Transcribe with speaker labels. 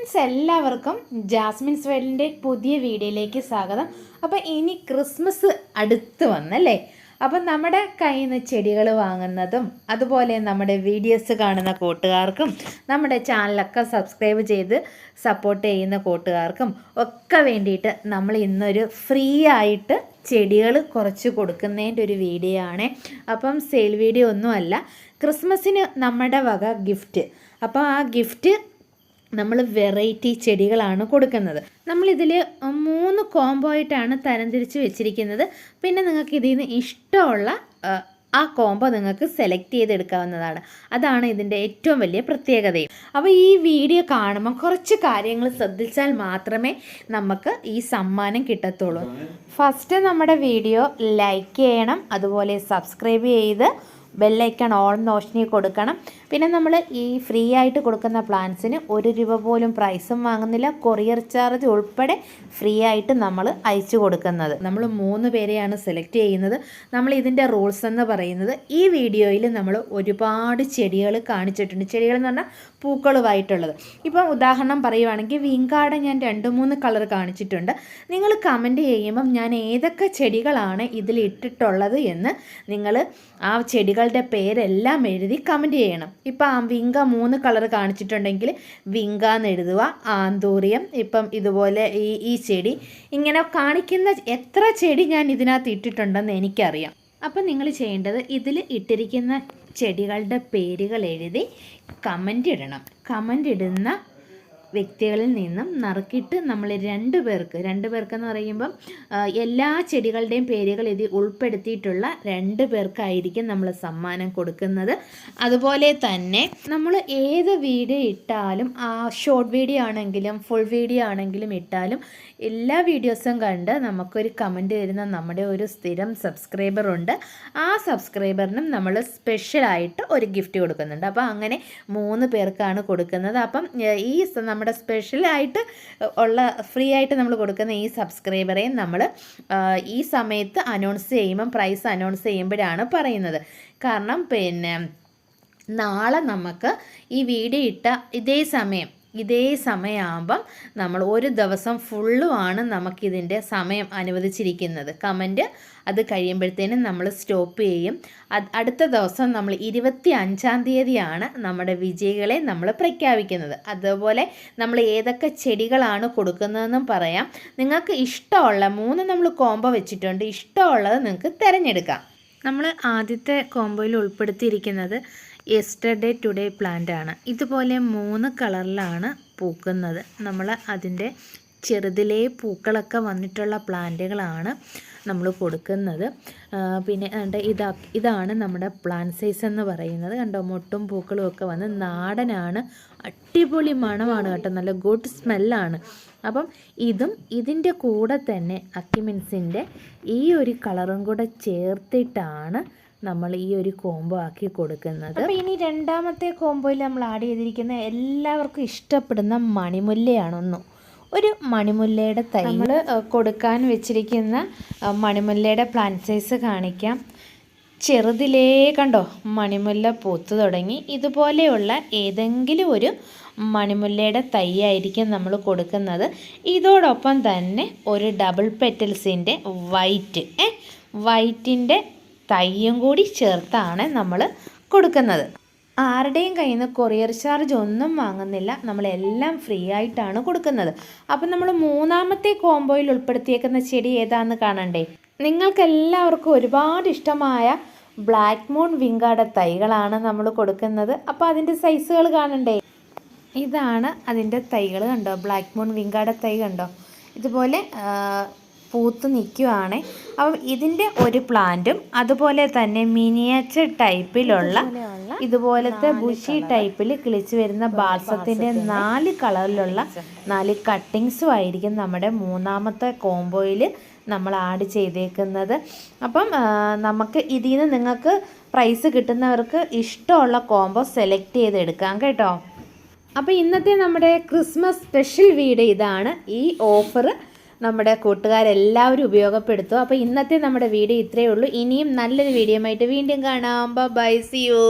Speaker 1: Friends എല്ലാവർക്കും Jasmine's വേൾഡിന്റെ പുതിയ വീഡിയോയിലേക്ക് സ്വാഗതം. അപ്പോൾ ഇനി ക്രിസ്മസ് അടുത്ത് വന്നല്ലേ? അപ്പം നമ്മുടെ കയ്യിൽ നിന്ന് ചെടികൾ വാങ്ങുന്നതും അതുപോലെ നമ്മുടെ വീഡിയോസ് കാണുന്ന കൂട്ടുകാർക്കും നമ്മുടെ ചാനലൊക്കെ സബ്സ്ക്രൈബ് ചെയ്ത് സപ്പോർട്ട് ചെയ്യുന്ന കൂട്ടുകാർക്കും ഒക്കെ വേണ്ടിയിട്ട് നമ്മൾ ഇന്നൊരു ഫ്രീ ആയിട്ട് ചെടികൾ കുറച്ച് കൊടുക്കുന്നതിന്റെ ഒരു വീഡിയോ ആണ്. അപ്പം സെയിൽ വീഡിയോ ഒന്നുമല്ല ക്രിസ്മസിന് നമ്മുടെ വക ഗിഫ്റ്റ് അപ്പോൾ ആ ഗിഫ്റ്റ് നമ്മൾ വെറൈറ്റി ചെടികളാണ് കൊടുക്കുന്നത്. നമ്മളിതിൽ മൂന്ന് കോംബോ ആയിട്ടാണ് തരംതിരിച്ച് വെച്ചിരിക്കുന്നത്. പിന്നെ നിങ്ങൾക്ക് ഇതിൽ നിന്ന് ഇഷ്ടമുള്ള ആ, കോംബോ നിങ്ങൾക്ക് സെലക്ട് ചെയ്തെടുക്കാവുന്നതാണ്. അതാണ് ഇതിന്റെ ഏറ്റവും വലിയ പ്രത്യേകതയും. അപ്പോൾ ഈ വീഡിയോ കാണുമ്പോൾ കുറച്ച് കാര്യങ്ങൾ ശ്രദ്ധിച്ചാൽ മാത്രമേ നമുക്ക് ഈ സമ്മാനം കിട്ടത്തുള്ളൂ. ഫസ്റ്റ് നമ്മുടെ വീഡിയോ ലൈക്ക് ചെയ്യണം അതുപോലെ സബ്സ്ക്രൈബ് ചെയ്ത് ബെല്ലൈക്കൺ ഓൺ നോഷനി കൊടുക്കണം. പിന്നെ നമ്മൾ ഈ ഫ്രീ ആയിട്ട് കൊടുക്കുന്ന പ്ലാൻസിന് ഒരു രൂപ പോലും പ്രൈസും വാങ്ങുന്നില്ല. കൊറിയർ ചാർജ് ഉൾപ്പെടെ ഫ്രീ ആയിട്ട് നമ്മൾ അയച്ചു കൊടുക്കുന്നത്. നമ്മൾ മൂന്ന് പേരെയാണ് സെലക്ട് ചെയ്യുന്നത്. നമ്മൾ ഇതിന്റെ റൂൾസ് എന്ന് പറയുന്നത് ഈ വീഡിയോയിൽ നമ്മൾ ഒരുപാട് ചെടികൾ കാണിച്ചിട്ടുണ്ട്. ചെടികൾ എന്ന് പറഞ്ഞാൽ പൂക്കളുമായിട്ടുള്ളത്. ഇപ്പം ഉദാഹരണം പറയുവാണെങ്കിൽ വിങ്കാട ഞാൻ രണ്ട് മൂന്ന് കളർ കാണിച്ചിട്ടുണ്ട്. നിങ്ങൾ കമന്റ് ചെയ്യുമ്പം ഞാൻ ഏതൊക്കെ ചെടികളാണ് ഇതിലിട്ടിട്ടുള്ളത് എന്ന് നിങ്ങൾ ആ ചെടികളുടെ പേരെല്ലാം എഴുതി കമന്റ് ചെയ്യണം. ഇപ്പം ആ വിങ്ക മൂന്ന് കളർ കാണിച്ചിട്ടുണ്ടെങ്കിൽ വിങ്ക എന്ന് എഴുതുക ആന്തൂറിയം ഇപ്പം ഇതുപോലെ ഈ ഈ ചെടി. ഇങ്ങനെ കാണിക്കുന്ന എത്ര ചെടി ഞാൻ ഇതിനകത്ത് ഇട്ടിട്ടുണ്ടെന്ന് എനിക്കറിയാം. അപ്പം നിങ്ങൾ ചെയ്യേണ്ടത് ഇതിൽ ഇട്ടിരിക്കുന്ന ചെടികളുടെ പേരുകൾ എഴുതി കമന്റ് ഇടണം. കമന്റ് ഇടുന്ന വ്യക്തികളിൽ നിന്നും നറുക്കിട്ട് നമ്മൾ രണ്ട് പേർക്ക് രണ്ട് പേർക്കെന്ന് പറയുമ്പം എല്ലാ ചെടികളുടെയും പേരുകൾ ഇതിൽ ഉൾപ്പെടുത്തിയിട്ടുള്ള രണ്ട് പേർക്കായിരിക്കും നമ്മൾ സമ്മാനം കൊടുക്കുന്നത്. അതുപോലെ തന്നെ നമ്മൾ ഏത് വീഡിയോ ഇട്ടാലും ആ ഷോർട്ട് വീഡിയോ ആണെങ്കിലും ഫുൾ വീഡിയോ ആണെങ്കിലും ഇട്ടാലും എല്ലാ വീഡിയോസും കണ്ട് നമുക്കൊരു കമന്റ് തരുന്ന നമ്മുടെ ഒരു സ്ഥിരം സബ്സ്ക്രൈബറുണ്ട് ആ സബ്സ്ക്രൈബറിനും നമ്മൾ സ്പെഷ്യലായിട്ട് ഒരു ഗിഫ്റ്റ് കൊടുക്കുന്നുണ്ട്. അപ്പോൾ അങ്ങനെ മൂന്ന് പേർക്കാണ് കൊടുക്കുന്നത്. അപ്പം ഈ നമ്മുടെ സ്പെഷ്യലായിട്ട് ഉള്ള ഫ്രീ ആയിട്ട് നമ്മൾ കൊടുക്കുന്ന ഈ സബ്സ്ക്രൈബറെ നമ്മൾ ഈ സമയത്ത് അനൗൺസ് ചെയ്യുമ്പം പ്രൈസ് അനൗൺസ് ചെയ്യുമ്പോഴാണ് പറയുന്നത്. കാരണം പിന്നെ നാളെ നമുക്ക് ഈ വീഡിയോ ഇട്ട ഇതേ സമയം ഇതേ സമയമാകുമ്പം നമ്മൾ ഒരു ദിവസം ഫുള്ളുമാണ് നമുക്കിതിന്റെ സമയം അനുവദിച്ചിരിക്കുന്നത്. കമന്റ് അത് കഴിയുമ്പോഴത്തേനും നമ്മൾ സ്റ്റോപ്പ് ചെയ്യും. അടുത്ത ദിവസം നമ്മൾ ഇരുപത്തി അഞ്ചാം തീയതിയാണ് നമ്മുടെ വിജയികളെ നമ്മൾ പ്രഖ്യാപിക്കുന്നത്. അതുപോലെ നമ്മൾ ഏതൊക്കെ ചെടികളാണ് കൊടുക്കുന്നതെന്നും പറയാം. നിങ്ങൾക്ക് ഇഷ്ടമുള്ള മൂന്ന് നമ്മൾ കോംബോ വെച്ചിട്ടുണ്ട്. ഇഷ്ടമുള്ളത് നിങ്ങൾക്ക് തിരഞ്ഞെടുക്കാം. നമ്മൾ ആദ്യത്തെ കോംബോയിൽ ഉൾപ്പെടുത്തിയിരിക്കുന്നത് യെസ്റ്റർഡേ ടുഡേ പ്ലാന്റ് ആണ്. ഇതുപോലെ മൂന്ന് കളറിലാണ് പൂക്കുന്നത്. നമ്മൾ അതിന്റെ ചെറുതിലേ പൂക്കളൊക്കെ വന്നിട്ടുള്ള പ്ലാന്റുകളാണ് നമ്മൾ കൊടുക്കുന്നത്. പിന്നെ കണ്ട ഇതാ ഇതാണ് നമ്മുടെ പ്ലാന്റ് സൈസ് എന്ന് പറയുന്നത്. കണ്ടോ മൊട്ടും പൂക്കളും ഒക്കെ വന്ന് നാടനാണ്. അടിപൊളി മണമാണ് കേട്ടോ നല്ല ഗുഡ് സ്മെല്ലാണ്. അപ്പം ഇതും ഇതിന്റെ കൂടെ തന്നെ അക്കിമിൻസിന്റെ ഈ ഒരു കളറും കൂടെ ചേർത്തിട്ടാണ് നമ്മൾ ഈ ഒരു കോംബോ ആക്കി കൊടുക്കുന്നത്. അപ്പോൾ ഇനി രണ്ടാമത്തെ കോംബോയിൽ നമ്മൾ ആഡ് ചെയ്തിരിക്കുന്ന എല്ലാവർക്കും ഇഷ്ടപ്പെടുന്ന മണിമുല്ലയാണൊന്നു. ഒരു മണിമുല്ലയുടെ തൈ. നമ്മൾ കൊടുക്കാൻ വെച്ചിരിക്കുന്ന മണിമുല്ലയുടെ പ്ലാന്റ് സൈസ് കാണിക്കാം. ചെറുതിലേ കണ്ടോ മണിമുല്ല പൂത്തു തുടങ്ങി. ഇതുപോലെയുള്ള ഏതെങ്കിലും ഒരു മണിമുല്ലയുടെ തൈയായിരിക്കും നമ്മൾ കൊടുക്കുന്നത്. ഇതോടൊപ്പം തന്നെ ഒരു ഡബിൾ പെറ്റൽസിന്റെ വൈറ്റ് ഏ വൈറ്റിന്റെ തൈയും കൂടി ചേർത്താണ് നമ്മൾ കൊടുക്കുന്നത്. ആരുടെയും കയ്യിൽ നിന്ന് കൊറിയർ ചാർജ് ഒന്നും വാങ്ങുന്നില്ല. നമ്മളെല്ലാം ഫ്രീ ആയിട്ടാണ് കൊടുക്കുന്നത്. അപ്പം നമ്മൾ മൂന്നാമത്തെ കോംബോയിൽ ഉൾപ്പെടുത്തിയേക്കുന്ന ചെടി ഏതാണെന്ന് കാണണ്ടേ? നിങ്ങൾക്കെല്ലാവർക്കും ഒരുപാട് ഇഷ്ടമായ ബ്ലാക്ക് മൂൺ വിങ്കാട തൈകളാണ് നമ്മൾ കൊടുക്കുന്നത്. അപ്പോൾ അതിന്റെ സൈസുകൾ കാണണ്ടേ? ഇതാണ് അതിന്റെ തൈകൾ കണ്ടോ? ബ്ലാക്ക് മൂൺ വിങ്കാട തൈ കണ്ടോ? ഇതുപോലെ പൂത്ത് നിൽക്കുവാണ് അപ്പം ഇതിന്റെ ഒരു പ്ലാന്റും അതുപോലെ തന്നെ മിനിയേച്ചർ ടൈപ്പിലുള്ള ഇതുപോലത്തെ ബുഷി ടൈപ്പിൽ കിളിച്ച് വരുന്ന ബാസത്തിന്റെ നാല് കളറിലുള്ള നാല് കട്ടിങ്സും ആയിരിക്കും നമ്മുടെ മൂന്നാമത്തെ കോംബോയിൽ നമ്മൾ ആഡ് ചെയ്തേക്കുന്നത്. അപ്പം നമുക്ക് ഇതിൽ നിന്ന് നിങ്ങൾക്ക് പ്രൈസ് കിട്ടുന്നവർക്ക് ഇഷ്ടമുള്ള കോംബോ സെലക്ട് ചെയ്തെടുക്കാം കേട്ടോ. അപ്പോൾ ഇന്നത്തെ നമ്മുടെ ക്രിസ്മസ് സ്പെഷ്യൽ വീഡിയോ ഇതാണ്. ഈ ഓഫർ നമ്മുടെ കൂട്ടുകാരെല്ലാവരും ഉപയോഗപ്പെടുത്തും. അപ്പോൾ ഇന്നത്തെ നമ്മുടെ വീഡിയോ ഇത്രയേ ഉള്ളൂ. ഇനിയും നല്ലൊരു വീഡിയോ ആയിട്ട് വീണ്ടും കാണാം. By C U